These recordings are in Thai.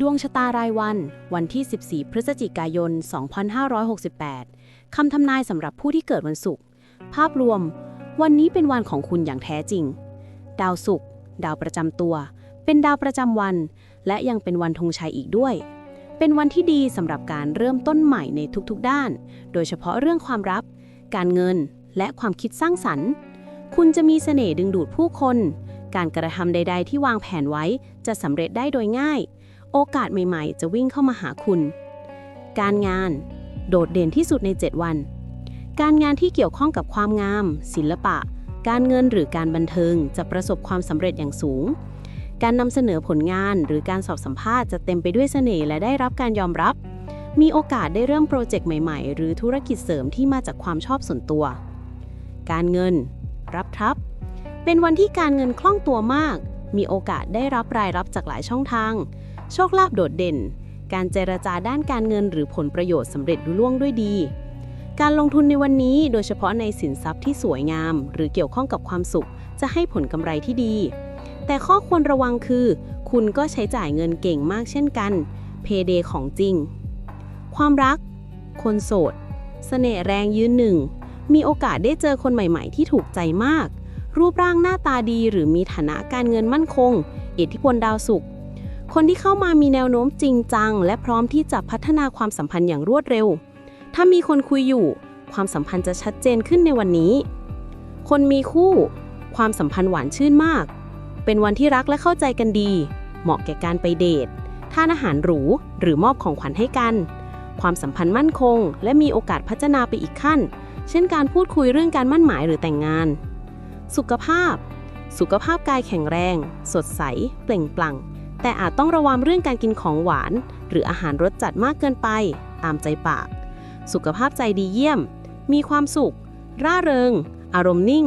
ดวงชะตารายวัน วันที่ 14 พฤศจิกายน 2568 คำทำนายสำหรับผู้ที่เกิดวันศุกร์ ภาพรวม วันนี้เป็นวันของคุณอย่างแท้จริง ดาวศุกร์ดาวประจำตัว เป็นดาวประจำวัน และยังเป็นวันธงชัยอีกด้วย เป็นวันที่ดีสำหรับการเริ่มต้นใหม่ในทุกๆด้าน โดยเฉพาะเรื่องความรัก การเงิน และความคิดสร้างสรรค์ คุณจะมีเสน่ห์ดึงดูดผู้คน การกระทำใด ๆ ที่วางแผนไว้จะสำเร็จได้โดยง่าย โอกาสใหม่ๆ จะวิ่งเข้ามาหาคุณ การงาน โดดเด่นที่สุดใน 7 วัน การงานที่เกี่ยวข้องกับความงาม ศิลปะ การเงินหรือการบันเทิงจะประสบความสำเร็จอย่างสูง การนำเสนอผลงานหรือการสอบสัมภาษณ์จะเต็มไปด้วยเสน่ห์และได้รับการยอมรับ มีโอกาสได้เริ่มโปรเจกต์ใหม่ๆ หรือธุรกิจเสริมที่มาจากความชอบส่วนตัว การเงิน รับทรัพย์ เป็นวันที่การเงินคล่องตัวมากมีโอกาสได้รับรายรับจากหลายช่องทาง โชคลาภโดดเด่น การเจรจาด้านการเงินหรือผลประโยชน์สำเร็จรุ่ล่วงด้วยดี การลงทุนในวันนี้โดยเฉพาะในสินทรัพย์ที่สวยงาม หรือเกี่ยวข้องกับความสุข จะให้ผลกำไรที่ดี แต่ข้อควรระวังคือ คุณก็ใช้จ่ายเงินเก่งมากเช่นกัน เพเดของจริง ความรัก คนโสดเสน่ห์แรงยืนหนึ่ง มีโอกาสได้เจอคนใหม่ๆ ที่ถูกใจมาก รูปร่างหน้าตาดีหรือมีฐานะการเงินมั่นคง อิทธิพลดาวศุกร์ คนที่เข้ามามีแนวโน้มจริงจัง และพร้อมที่จะพัฒนาความสัมพันธ์อย่างรวดเร็ว ถ้ามีคนคุยอยู่ ความสัมพันธ์จะชัดเจนขึ้นในวันนี้ คนมีคู่ ความสัมพันธ์หวานชื่นมาก เป็นวันที่รักและเข้าใจกันดี เหมาะแก่การไปเดททานอาหารหรู หรือมอบของขวัญให้กัน ความสัมพันธ์มั่นคง และมีโอกาสพัฒนาไปอีกขั้น เช่นการพูดคุยเรื่องการมั่นหมายหรือแต่งงาน สุขภาพ สุขภาพกายแข็งแรง สดใส เปล่งปลั่ง แต่อาจต้องระวังเรื่องการกินของหวาน หรืออาหารรสจัดมากเกินไป ตามใจปาก สุขภาพใจดีเยี่ยม มีความสุข ร่าเริง อารมณ์นิ่ง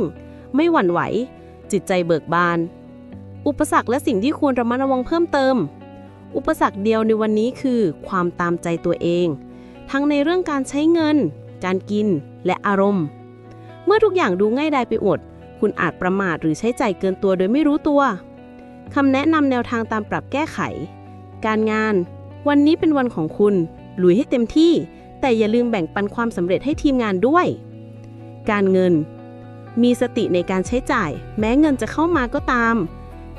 ไม่หวั่นไหว จิตใจเบิกบาน อุปสรรคและสิ่งที่ควรระมัดระวังเพิ่มเติม อุปสรรคเดียวในวันนี้คือ ความตามใจตัวเอง ทั้งในเรื่องการใช้เงิน การกิน และอารมณ์ เมื่อทุกอย่างดูง่ายดายไปหมดคุณอาจประมาทหรือใช้ใจ่ายเกินตัวโดยไม่รู้ตัว คำแนะนำแนวทางตามปรับแก้ไข การงาน วันนี้เป็นวันของคุณ ลุยให้เต็มที่ แต่อย่าลืมแบ่งปันความสำเร็จให้ทีมงานด้วย การเงิน มีสติในการใช้จ่าย แม้เงินจะเข้ามาก็ตาม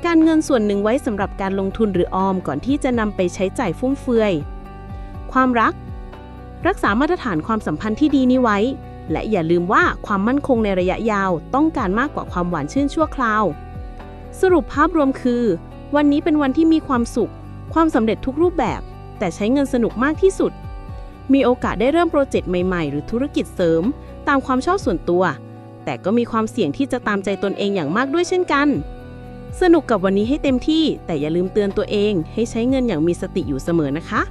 การเงินส่วนหนึ่งไว้สำหรับการลงทุนหรือออมก่อนที่จะนำไปใช้จ่ายฟุ่มเฟือย ความรัก รักษามาตรฐานความสัมพันธ์ที่ดีนี้ไว้ และอย่าลืมว่าความมั่นคงในระยะยาวต้องการมากกว่าความหวานชื่นชั่วคราว สรุปภาพรวมคือ วันนี้เป็นวันที่มีความสุข ความสำเร็จทุกรูปแบบ แต่ใช้เงินสนุกมากที่สุด มีโอกาสได้เริ่มโปรเจกต์ใหม่ๆ หรือธุรกิจเสริม ตามความชอบส่วนตัว แต่ก็มีความเสี่ยงที่จะตามใจตนเองอย่างมากด้วยเช่นกัน สนุกกับวันนี้ให้เต็มที่ แต่อย่าลืมเตือนตัวเอง ให้ใช้เงินอย่างมีสติอยู่เสมอนะคะ